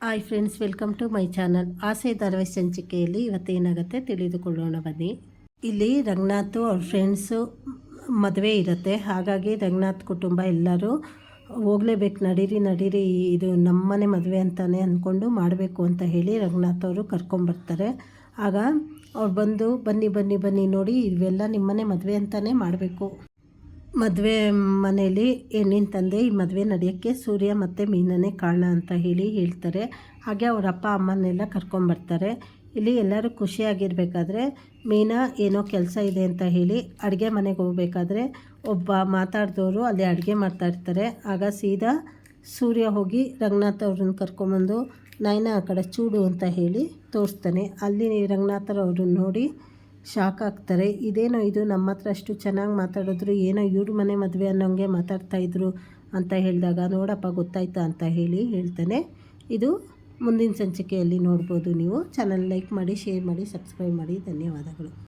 Hi friends welcome to my channel Aase ಧಾರಾವಾಹಿ ಸಂಚಿಕೆಯಲ್ಲಿ ಇವತ್ತೇನಾಗುತ್ತೆ ತಿಳಿದುಕೊಳ್ಳೋಣ ಬನ್ನಿ. ಇಲ್ಲಿ ರಂಗನಾಥ್ ಅವ್ರ ಫ್ರೆಂಡ್ಸು ಮದುವೆ ಇರುತ್ತೆ. ಹಾಗಾಗಿ ರಂಗನಾಥ್ ಕುಟುಂಬ ಎಲ್ಲರೂ ಹೋಗ್ಲೇಬೇಕು, ನಡೀರಿ ನಡೀರಿ, ಇದು ನಮ್ಮನೆ ಮದುವೆ ಅಂತಲೇ ಅಂದ್ಕೊಂಡು ಮಾಡಬೇಕು ಅಂತ ಹೇಳಿ ರಂಗನಾಥ್ ಅವರು ಕರ್ಕೊಂಬರ್ತಾರೆ. ಆಗ ಅವ್ರು ಬಂದು ಬನ್ನಿ ಬನ್ನಿ ಬನ್ನಿ ನೋಡಿ ಇವೆಲ್ಲ ನಿಮ್ಮನೆ ಮದುವೆ ಅಂತಲೇ ಮಾಡಬೇಕು. ಮದುವೆ ಮನೆಯಲ್ಲಿ ಹೆಣ್ಣಿನ ತಂದೆ ಈ ಮದುವೆ ನಡೆಯೋಕ್ಕೆ ಸೂರ್ಯ ಮತ್ತು ಮೀನನೇ ಕಾರಣ ಅಂತ ಹೇಳಿ ಹೇಳ್ತಾರೆ. ಹಾಗೆ ಅವ್ರ ಅಪ್ಪ ಅಮ್ಮನ್ನೆಲ್ಲ ಕರ್ಕೊಂಬರ್ತಾರೆ ಇಲ್ಲಿ ಎಲ್ಲರೂ ಖುಷಿಯಾಗಿರಬೇಕಾದ್ರೆ ಮೀನಾ ಏನೋ ಕೆಲಸ ಇದೆ ಅಂತ ಹೇಳಿ ಅಡುಗೆ ಮನೆಗೆ ಹೋಗ್ಬೇಕಾದ್ರೆ ಒಬ್ಬ ಮಾತಾಡಿದವರು ಅಲ್ಲಿ ಅಡುಗೆ ಮಾಡ್ತಾಯಿರ್ತಾರೆ ಆಗ ಸೀದಾ ಸೂರ್ಯ ಹೋಗಿ ರಂಗನಾಥ್ ಅವ್ರನ್ನ ಕರ್ಕೊಂಬಂದು ನಯನ, ಆ ಕಡೆ ಚೂಡು ಅಂತ ಹೇಳಿ ತೋರಿಸ್ತಾನೆ. ಅಲ್ಲಿ ರಂಗನಾಥರವ್ರನ್ನ ನೋಡಿ ಶಾಕ್ ಆಗ್ತಾರೆ. ಇದೇನೋ ಇದು ನಮ್ಮ ಹತ್ರ ಅಷ್ಟು ಚೆನ್ನಾಗಿ ಮಾತಾಡಿದ್ರು, ಏನೋ ಇವ್ರ ಮನೆ ಮದುವೆ ಅನ್ನೋಂಗೆ ಮಾತಾಡ್ತಾಯಿದ್ರು ಅಂತ ಹೇಳಿದಾಗ, ನೋಡಪ್ಪ ಗೊತ್ತಾಯ್ತಾ ಅಂತ ಹೇಳಿ ಹೇಳ್ತಾನೆ. ಇದು ಮುಂದಿನ ಸಂಚಿಕೆಯಲ್ಲಿ ನೋಡ್ಬೋದು ನೀವು. ಚಾನಲ್ ಲೈಕ್ ಮಾಡಿ ಶೇರ್ ಮಾಡಿ ಸಬ್ಸ್ಕ್ರೈಬ್ ಮಾಡಿ. ಧನ್ಯವಾದಗಳು.